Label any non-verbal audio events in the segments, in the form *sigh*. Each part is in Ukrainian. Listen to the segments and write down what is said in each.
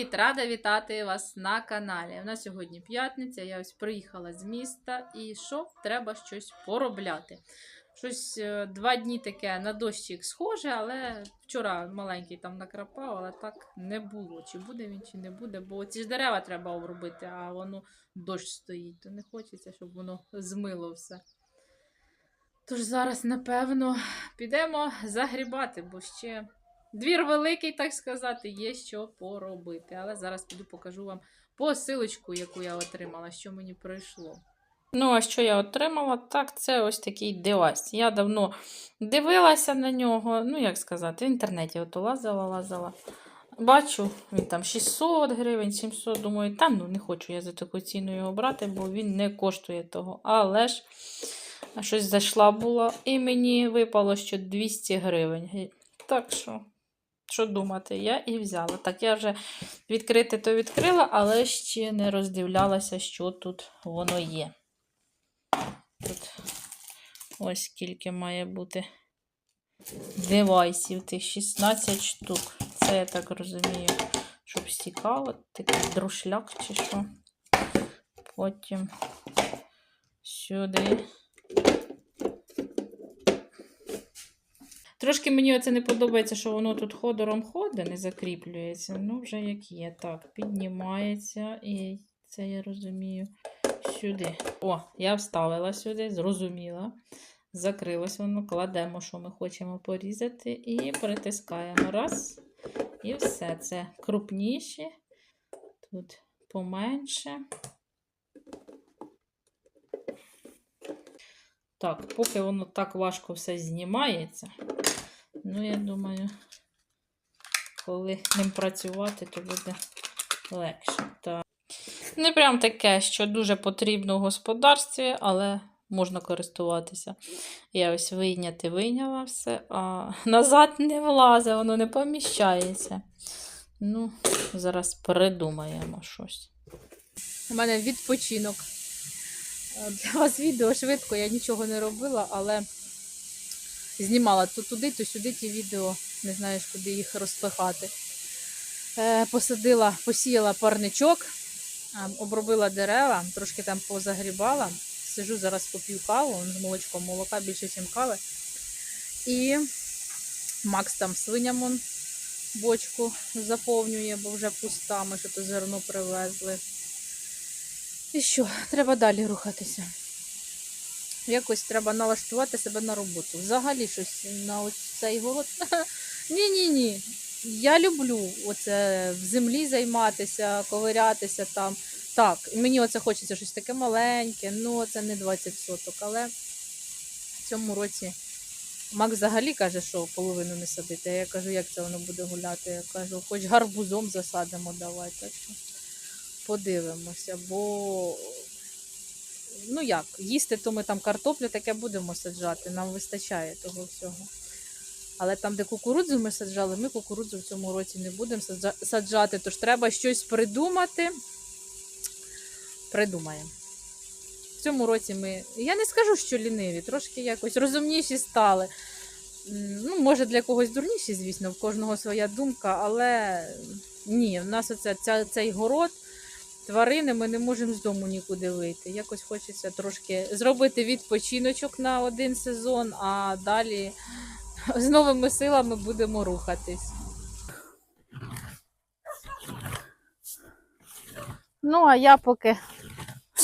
Привіт! Рада вітати вас на каналі. У нас сьогодні п'ятниця, я ось приїхала з міста і що? Треба щось поробляти. Щось е, два дні таке на дощик схоже, але вчора маленький там накрапав, але так не було. Чи буде він, чи не буде, бо ці ж дерева треба обробити, а воно дощ стоїть, то не хочеться, щоб воно змило все. Тож зараз, напевно, підемо загрібати, бо ще Двір великий, так сказати, є що поробити. Але зараз піду покажу вам посилочку, яку я отримала, що мені прийшло. Ну, а що я отримала? Так, це ось такий девайс. Я давно дивилася на нього, ну, як сказати, в інтернеті ото лазила, лазила. Бачу, він там 600 гривень, 700. Думаю, та ну не хочу я за таку ціну його брати, бо він не коштує того. Але ж щось зайшла була, і мені випало, що 200 гривень. Так що, що думати, я і взяла. Так, я вже відкрити то відкрила, але ще не роздивлялася, що тут воно є. Тут ось скільки має бути девайсів, тих 16 штук. Це я так розумію, щоб стікало, такий друшляк чи що. Потім сюди. Трошки мені оце не подобається, що воно тут ходором ходить, не закріплюється. Ну, вже як є. Так, піднімається. І це я розумію. Сюди. О, я вставила сюди, зрозуміла. Закрилось воно, кладемо, що ми хочемо порізати, і притискаємо. Раз. І все. Це крупніше. Тут поменше. Так, поки воно так важко все знімається. Ну, я думаю, коли ним працювати, то буде легше. Так. Не прям таке, що дуже потрібно в господарстві, але можна користуватися. Я ось вийняти вийняла все, а назад не влазить, воно не поміщається. Ну, зараз придумаємо щось. У мене відпочинок. Для вас відео швидко, я нічого не робила, але знімала то туди, то сюди ті відео, не знаєш, куди їх розпихати. Е, посадила, посіяла парничок, обробила дерева, трошки там позагрібала. Сижу зараз поп'ю каву з молочком, молока більше, ніж кави. І Макс там свиням он бочку заповнює, бо вже пуста, ми що то зерно привезли. І що, треба далі рухатися. Якось треба налаштувати себе на роботу. Взагалі щось на ось цей город. *laughs* Ні-ні-ні. Я люблю оце в землі займатися, ковирятися там. Так, мені оце хочеться щось таке маленьке, ну це не 20 соток, але в цьому році Мак взагалі каже, що половину не садити. Я кажу, як це воно буде гуляти. Я кажу, хоч гарбузом засадимо, давай. Так що подивимося, бо ну як, їсти, то ми там картоплю таке будемо саджати, нам вистачає того всього. Але там, де кукурудзу ми саджали, ми кукурудзу в цьому році не будемо саджати, тож треба щось придумати. Придумаємо. В цьому році ми, я не скажу, що ліниві, трошки якось розумніші стали. Ну, може, для когось дурніші, звісно, в кожного своя думка, але ні, в нас оце, ця, цей город, тварини, ми не можемо з дому нікуди вийти. Якось хочеться трошки зробити відпочиночок на один сезон, а далі з новими силами будемо рухатись. Ну, а я поки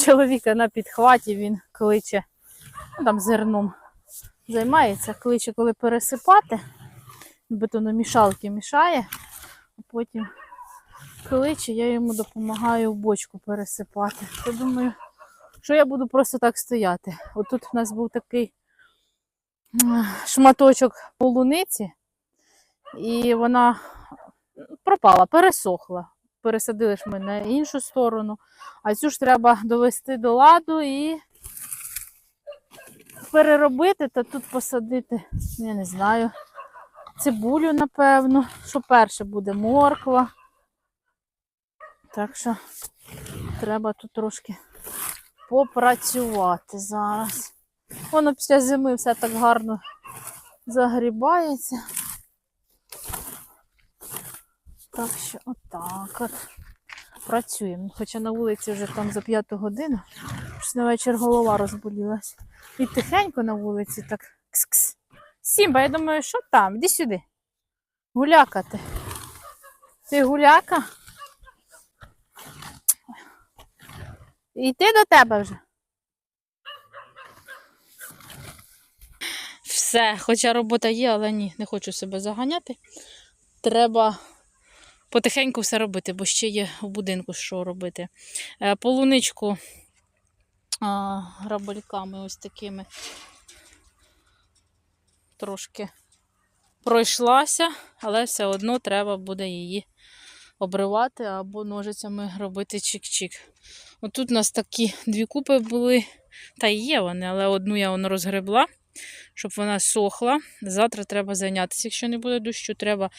чоловіка на підхваті він кличе, ну, там зерном займається, кличе, коли пересипати. Бетономішалки мішає, а потім кличе, я йому допомагаю бочку пересипати. То думаю, що я буду просто так стояти. Отут у нас був такий шматочок полуниці, і вона пропала, пересохла. Пересадили ж ми на іншу сторону, а цю ж треба довести до ладу і переробити та тут посадити, я не знаю, цибулю, напевно, що перше буде морква. Так що треба тут трошки попрацювати зараз. Воно після зими все так гарно загрібається. Так що отак от. Працюємо. Хоча на вулиці вже там за п'яту годину. Щось на вечір голова розболілась. І тихенько на вулиці так кс-кс. Сімба, я думаю, що там? Іди сюди. Гулякати. Ти гуляка? Йти до тебе вже. Все, хоча робота є, але ні, не хочу себе заганяти. Треба потихеньку все робити, бо ще є в будинку що робити. Е, Полуничку грабельками ось такими трошки пройшлася, але все одно треба буде її обривати або ножицями робити чик-чик. Отут у нас такі дві купи були, та є вони, але одну я воно розгребла, щоб вона сохла. Завтра треба зайнятися, якщо не буде дощу, треба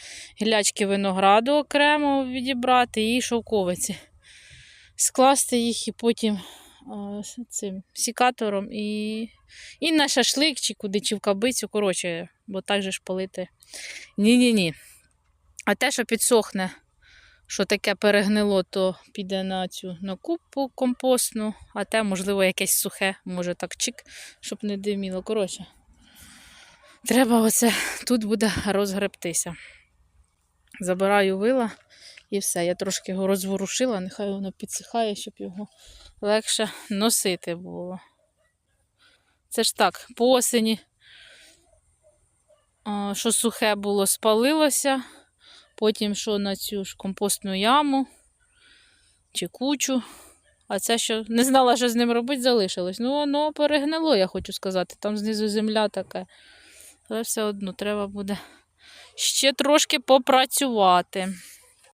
гілячки винограду окремо відібрати і шовковиці. Скласти їх і потім цим сікатором і, і на шашлик, чи куди, чи в кабицю, коротше, бо так же ж полити. Ні-ні-ні. А те, що підсохне, що таке перегнило, то піде на цю на купу компостну, а те, можливо, якесь сухе, може так чик, щоб не диміло. Коротше, треба оце тут буде розгребтися. Забираю вила і все. Я трошки його розворушила, нехай воно підсихає, щоб його легше носити було. Це ж так, по осені, що сухе було, спалилося. Потім що на цю ж компостну яму чи кучу. А це що не знала, що з ним робити, залишилось. Ну, воно перегнило, я хочу сказати. Там знизу земля така. Але все одно треба буде ще трошки попрацювати.